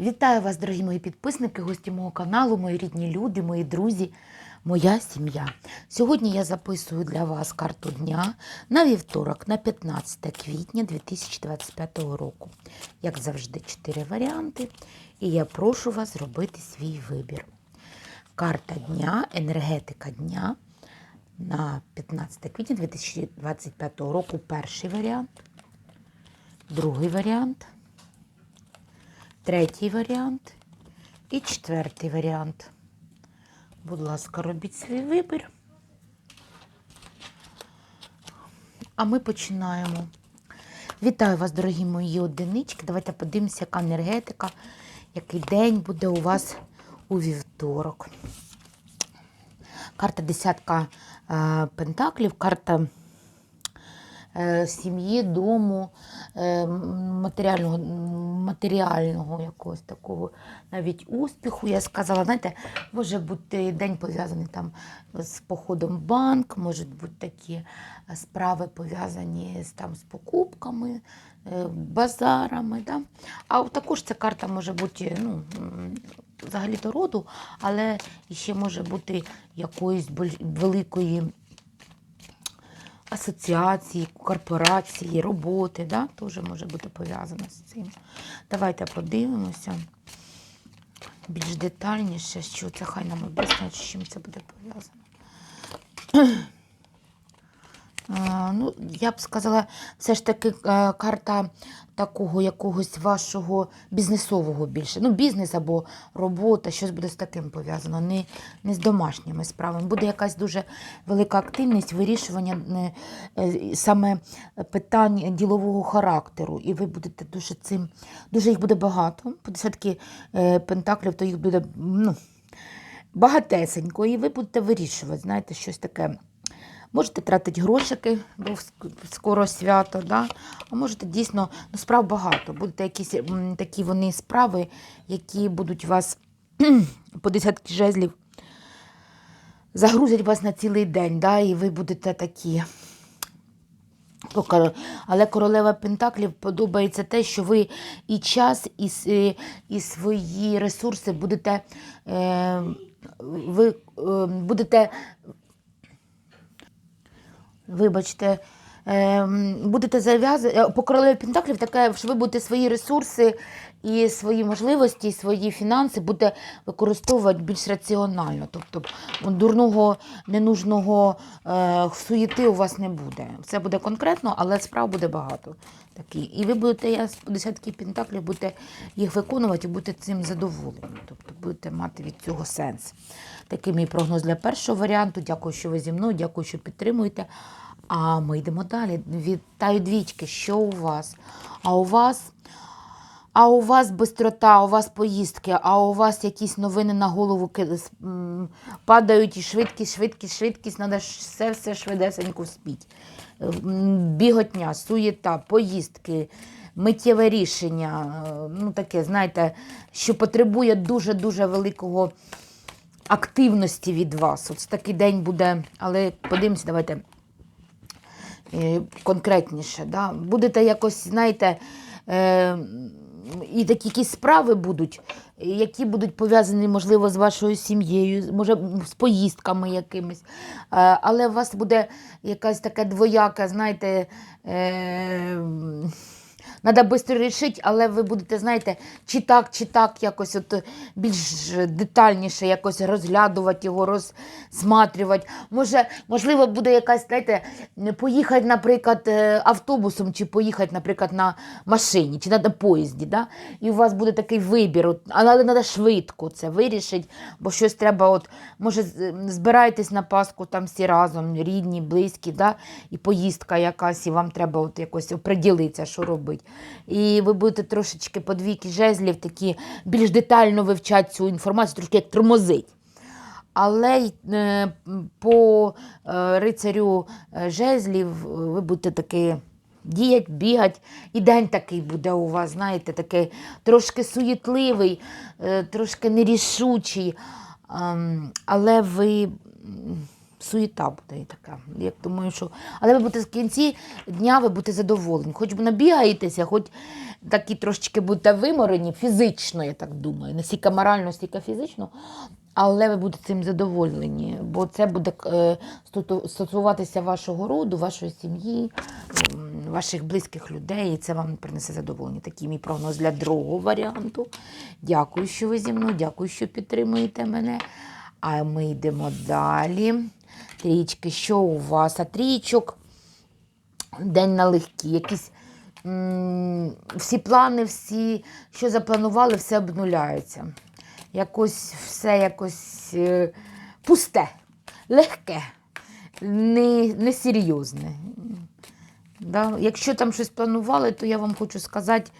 Вітаю вас, дорогі мої підписники, гості мого каналу, мої рідні люди, мої друзі, моя сім'я. Сьогодні я записую для вас карту дня на вівторок, на 15 квітня 2025 року. Як завжди, чотири варіанти, і я прошу вас зробити свій вибір. Карта дня, енергетика дня на 15 квітня 2025 року. Перший варіант, другий варіант третій варіант і четвертий варіант. Будь ласка, робіть свій вибір. А ми починаємо. Вітаю вас, дорогі мої одинички. Давайте подивимося, яка енергетика, який день буде у вас у вівторок. Карта десятка е, пентаклів, карта сім'ї, дому, е, матеріального, матеріального якогось такого навіть успіху. Я сказала, знаєте, може бути день пов'язаний там з походом в банк, можуть бути такі е, справи пов'язані з, там, з покупками, е, базарами. Да? А також ця карта може бути ну, взагалі-то роду, але ще може бути якоїсь великої асоціації, корпорації, роботи, да? теж може бути пов'язано з цим. Давайте подивимося більш детальніше, що це хай нам об'яснять, з чим це буде пов'язано. Ну, я б сказала, все ж таки е, карта такого якогось вашого бізнесового більше. Ну, бізнес або робота, щось буде з таким пов'язано, не, не з домашніми справами. Буде якась дуже велика активність вирішування е, е, саме питань ділового характеру. І ви будете дуже цим, дуже їх буде багато. По десятки пентаклів, то їх буде ну, багатесенько, і ви будете вирішувати, знаєте, щось таке. Можете тратити грошики, бо скоро свято, да? а можете дійсно, ну справ багато. Будете якісь такі вони справи, які будуть вас по десятки жезлів загрузять вас на цілий день, да? і ви будете такі. Але королева Пентаклів подобається те, що ви і час, і, і, і свої ресурси будете, е, ви, е, будете вибачте, ем, будете зав'язані по королеві Пентаклів таке, що ви будете свої ресурси і свої можливості, і свої фінанси будете використовувати більш раціонально. Тобто дурного, ненужного е, суєти у вас не буде. Все буде конкретно, але справ буде багато. Такі. І ви будете, я з десятки пентаклів, будете їх виконувати і будете цим задоволені. Тобто будете мати від цього сенс. Такий мій прогноз для першого варіанту. Дякую, що ви зі мною, дякую, що підтримуєте. А ми йдемо далі. Вітаю двічки, що у вас? А у вас. А у вас бистрота, у вас поїздки, а у вас якісь новини на голову падають і швидкість, швидкість, швидкість, треба все все швидесенько вспіть. М, Біготня, суєта, поїздки, миттєве рішення. е, Ну таке, знаєте, що потребує дуже-дуже великого активності від вас. Ось такий день буде, але подивимося, давайте е, конкретніше. Да? Будете якось, знаєте, е, і такі якісь справи будуть, які будуть пов'язані, можливо, з вашою сім'єю, може, з поїздками якимись. Е, але у вас буде якась така двояка, знаєте, е, Треба швидко рішити, але ви будете, знаєте, чи так, чи так, якось от більш детальніше якось розглядувати його, розсматрювати. Може, можливо, буде якась, знаєте, поїхати, наприклад, е, автобусом, чи поїхати, наприклад, на машині, чи на поїзді. Да? І у вас буде такий вибір, але треба швидко це вирішити, бо щось треба, от, може, збираєтесь на Пасху там всі разом, рідні, близькі, да? і поїздка якась, і вам треба от якось оприділитися, що робити. І ви будете трошечки по двійки жезлів такі більш детально вивчати цю інформацію, трошки як тормозить. Але е, по е, рицарю е, жезлів ви будете таки діять, бігати. І день такий буде у вас, знаєте, такий трошки суєтливий, трошки нерішучий. Ем, Але ви суєта буде і така. Я думаю, що... Але ви будете в кінці дня ви будете задоволені. Хоч би набігаєтеся, хоч такі трошечки будете виморені фізично, я так думаю. Не стільки морально, стільки фізично. Але ви будете цим задоволені, бо це буде е, стосуватися вашого роду, вашої сім'ї, ваших близьких людей, і це вам принесе задоволення. Такий мій прогноз для другого варіанту. Дякую, що ви зі мною, дякую, що підтримуєте мене. А ми йдемо далі. Трічки, що у вас? А трічок день налегкий, якісь м, всі плани, всі, що запланували, все обнуляється. Якось все якось е, пусте, легке, не, несерйозне. Да? Якщо там щось планували, то я вам хочу сказати,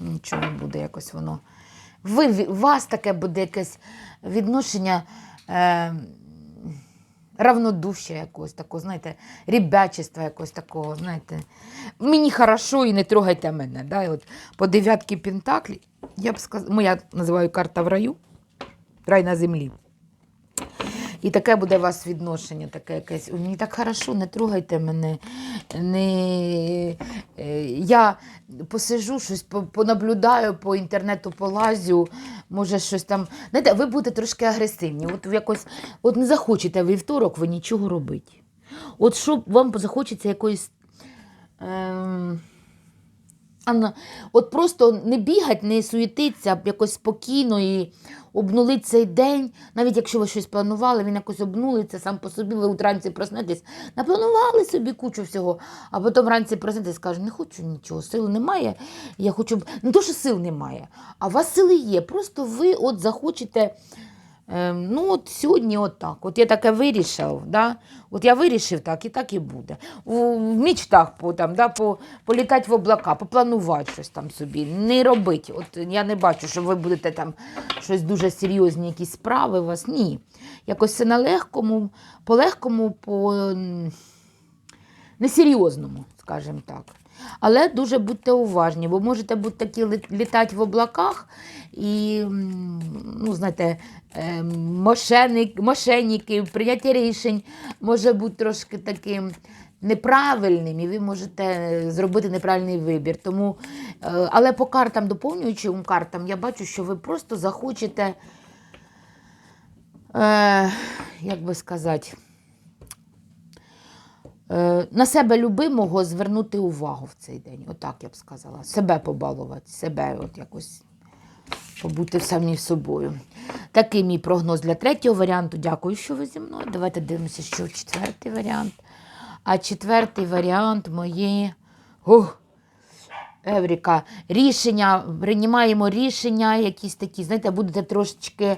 нічого не буде якось воно. Ви, у вас таке буде якесь відношення. Е, равнодушя якогось такого, знаєте, рібячества якогось такого, знаєте. Мені хорошо і не трогайте мене. Да? І от по дев'ятки Пентаклі, я б сказала, моя називаю карта в раю, рай на землі. І таке буде у вас відношення, таке якесь. «Ой, Мені так хорошо, не трогайте мене. Не... е, Я посижу, щось понаблюдаю, по інтернету полазю, може щось там. Знаєте, ви будете трошки агресивні. От ви якось, от не захочете вівторок, ви нічого робити. От що вам захочеться якоїсь. Ем... Анна, от просто не бігать, не суєтиться, якось спокійно і обнулить цей день. Навіть якщо ви щось планували, він якось обнулиться сам по собі, ви вранці проснетесь, напланували собі кучу всього, а потім вранці проснетесь, скаже, не хочу нічого, сил немає. Я хочу, не то, що сил немає, а у вас сили є. Просто ви от захочете. Ем, ну, от сьогодні от так. От я таке вирішив, да? от я вирішив так, і так і буде. У, в мічтах по, там, да, по, політати в облака, попланувати щось там собі, не робити. От я не бачу, що ви будете там щось дуже серйозні, якісь справи у вас. Ні. Якось все на легкому, по легкому, по несерйозному, скажімо так. Але дуже будьте уважні, бо можете бути такі літати в облаках і, ну, знаєте, е, мошенник, мошенники, прийняття рішень може бути трошки таким неправильним, і ви можете зробити неправильний вибір. Тому, е, але по картам, доповнюючим картам, я бачу, що ви просто захочете, е, як би сказати, на себе любимого звернути увагу в цей день. Отак я б сказала. Себе побалувати, себе от якось побути самі собою. Такий мій прогноз для третього варіанту. Дякую, що ви зі мною. Давайте дивимося, що четвертий варіант. А четвертий варіант мої. Ух, Евріка, рішення, приймаємо рішення, якісь такі, знаєте, будете трошечки е,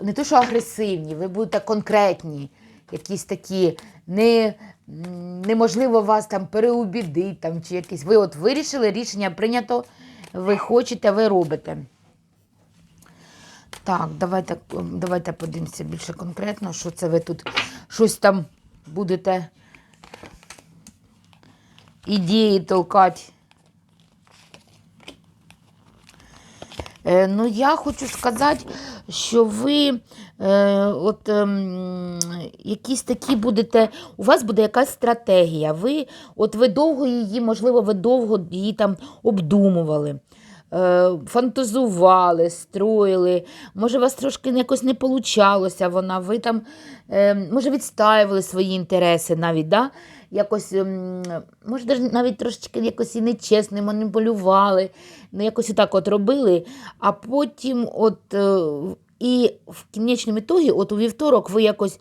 не то, що агресивні, ви будете конкретні, якісь такі, не, неможливо вас там переубідити, там, чи якісь. Ви от вирішили, рішення прийнято, ви хочете, ви робите. Так, давайте, давайте подивимося більше конкретно, що це ви тут щось там будете ідеї толкати. Е, Ну, я хочу сказати, що ви е, от, ем, якісь такі будете, у вас буде якась стратегія. Ви, от ви довго її, можливо, ви довго її там обдумували. Е, фантазували, строїли, може, у вас трошки якось не получалося вона, ви там, е, може, відстаювали свої інтереси навіть, да? Якось, ем, може, навіть трошечки якось і нечесно маніпулювали, ну, якось отак от робили, а потім от, е, і в кінечному ітогі, от у вівторок ви якось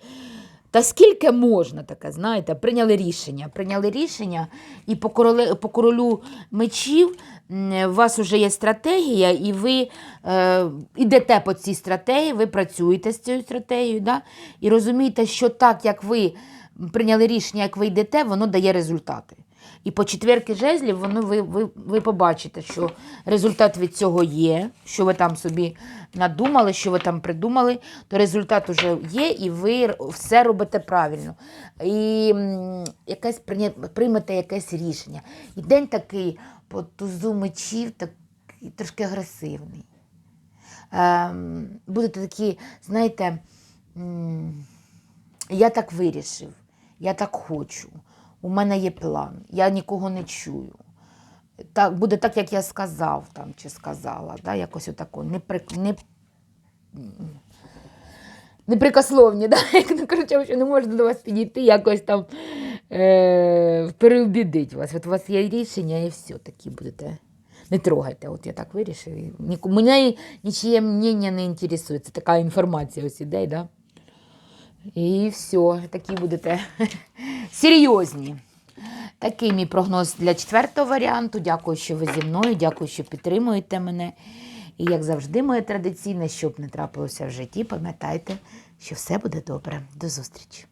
та скільки можна таке, знаєте, прийняли рішення. Прийняли рішення, і по, короле, по королю мечів у вас вже є стратегія, і ви е, йдете по цій стратегії, ви працюєте з цією стратегією, да? і розумієте, що так, як ви прийняли рішення, як ви йдете, воно дає результати. І по четверки жезлів воно ви, ви, ви побачите, що результат від цього є, що ви там собі надумали, що ви там придумали, то результат вже є, і ви все робите правильно. І якесь приймете якесь рішення. І день такий по тузу мечів, такий трошки агресивний. ем, будете такі, знаєте, я так вирішив, я так хочу, у мене є план, я нікого не чую. Так, буде так, як я сказав там, чи сказала, да, якось отако, не, при, не, неприкословні, да? коротше, що не можна до вас підійти, якось там е, переубідить вас. От у вас є рішення і все, такі будете. Не трогайте, от я так вирішив. і Ніку, мене нічиє мнення не інтересує. Це така інформація ось іде, да? І все, такі будете серйозні. Такий мій прогноз для четвертого варіанту. Дякую, що ви зі мною, дякую, що підтримуєте мене. І як завжди, моє традиційне, щоб не трапилося в житті, пам'ятайте, що все буде добре. До зустрічі!